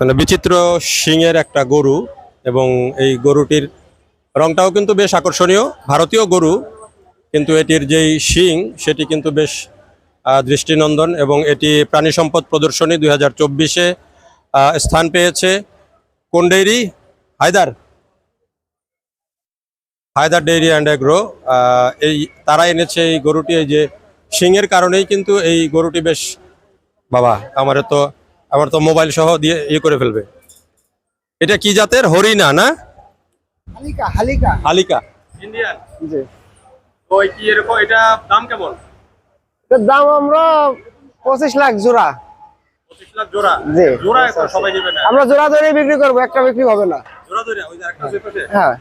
মানে বিচিত্র শিংয়ের একটা গরু এবং এই গরুটির রংটাও কিন্তু বেশ আকর্ষণীয়, ভারতীয় গরু। কিন্তু এটির যেই শিং, সেটি কিন্তু বেশ দৃষ্টিনন্দন এবং এটি প্রাণী সম্পদ প্রদর্শনী দুই হাজার চব্বিশে স্থান পেয়েছে কোন dairy Haider. Haider dairy and agro এই তারা এনেছে এই গরুটি, এই যে শিংয়ের কারণেই কিন্তু এই গরুটি বেশ, বাবা আমার তো আমার তো মোবাইল সহ দিয়ে ইয়ে করে ফেলবে। এটা কি জাতের? হরিণা না? হালিকা হালিকা। হালিকা। ইন্ডিয়ান জি। ওই কি এরকম এটা দাম কেমন? এটার দাম আমরা পঁচিশ লাখ জোড়া। পঁচিশ লাখ জোড়া? জোড়া এখন সবাই আমরা জোড়া ধরে বিক্রি করব একটা বিক্রি হবে না। জোড়া ধরে ওই যে একটা আছে পাশে। হ্যাঁ।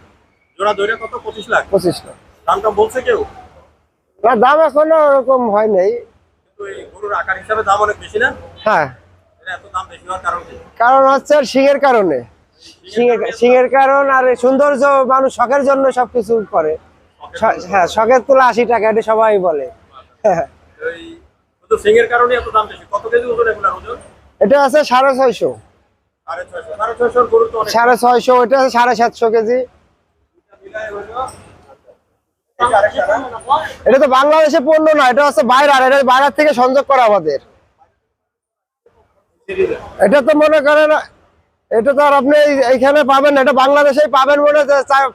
জোড়া ধরে কত? পঁচিশ লাখ? পঁচিশ লাখ। দামটা বলছে কেউ? না দাম এখনও ওরকম হয় নাই। গরুর আকার হিসাবে দাম অনেক বেশি না? হ্যাঁ। এটা কারণ হচ্ছে সিংহের কারণে। সিংহের সিংহের কারণ আর সৌন্দর্য মানুষ শখের জন্য সবকিছু করে। হ্যাঁ শখের তোলা আশি টাকা এটা সবাই বলে। হ্যাঁ। এটা আছে সাড়ে ছয়শো। সাড়ে ছয়শো। সাড়ে আছে সাড়ে সাতশো কেজি? এটা তো বাংলাদেশে পণ্য না এটা হচ্ছে বাইরে আর এটা বাইরের থেকে সংযোগ করা আমাদের। এটা তো মনে করেন এটা তো আর আপনি এইখানে পাবেন এটা বাংলাদেশেই পাবেন মনে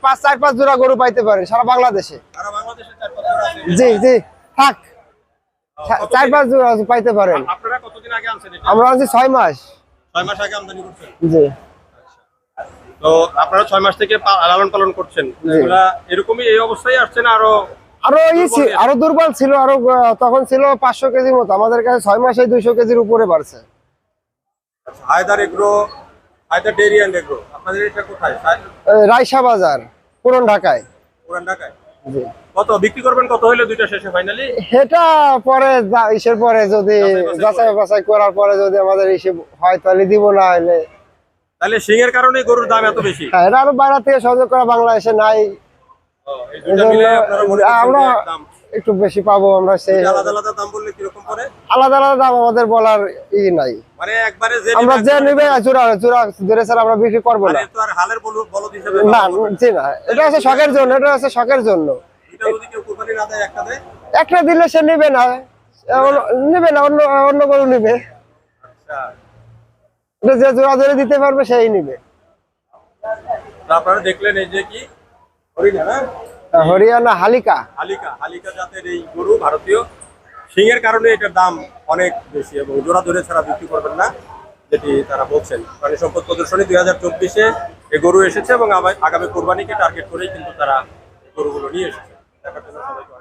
পাঁচ চার পাঁচ জোড়া গরু পাইতে পারেন সারা বাংলাদেশে। বাংলাদেশে। জি জি থাক। চার পাঁচ জোড়া পাইতে পারেন। আমরা আছি ছয় মাস। ছয় মাস আগে আমদানি করছেন? জি। তো আপনারা ছয় মাস থেকে লালন পালন করছেন। এরকমই এই অবস্থায় আসছেন আরও আরও আরও দুর্বল ছিল আরও তখন ছিল পাঁচশো কেজির মতো। আমাদের কাছে ছয় মাসে দুইশো কেজির উপরে বাড়ছে। Haider agro Haider dairy and agro আপনাদের এটা কোথায়? বাজার পুরন ঢাকায়। পুরান ঢাকায়? কত বিক্রি করবেন কত হইলে দুইটা শেষে ফাইনালি এটা পরে ইসের পরে যদি যাচাই বাছাই করার পরে যদি আমাদের ইসে হয় তাহলে দিব না হলে। তাহলে কারণে গরুর দাম এত বেশি? হ্যাঁ এটা আরও বাইরে থেকে সহযোগ করা বাংলাদেশে নাই। আমরা একটু বেশি পাবো আমরা সেই আলাদা আলাদা দাম বললে পড়ে? আলাদা আলাদা দাম আমাদের বলার ই নাই। মানে একবারে যে আমরা যে একবারে নিবে জোড়া জোড়া ধরে স্যার আমরা বিক্রি করব মানে না তো আর হালের বলদ বলদ হিসেবে না জি না। এটা শখের জন্য এটা হচ্ছে শখের জন্য। এটা যদি কেউ কুরবানি না দেয় একটা দেয়? একটা দিলে সে নিবে না। নিবে না অন্য অন্য গরু নিবে। আচ্ছা। এটা যে জোড়া ধরে দিতে পারবে সেই নিবে। আপনারা দেখলেন এই যে কি? হরিণা হরিয়ানা হালিকা। হালিকা হালিকা জাতের এই গরু ভারতীয়। সিংয়ের কারণে এটার দাম অনেক বেশি এবং জোড়া ধরে ছাড়া বিক্রি করবেন না, যেটি তারা বলছেন। প্রাণী সম্পদ প্রদর্শনী দুই হাজার চব্বিশে এই গরু এসেছে এবং আগামী কোরবানিকে টার্গেট করেই কিন্তু তারা গরুগুলো নিয়ে এসেছে। দেখার জন্য সবাইকে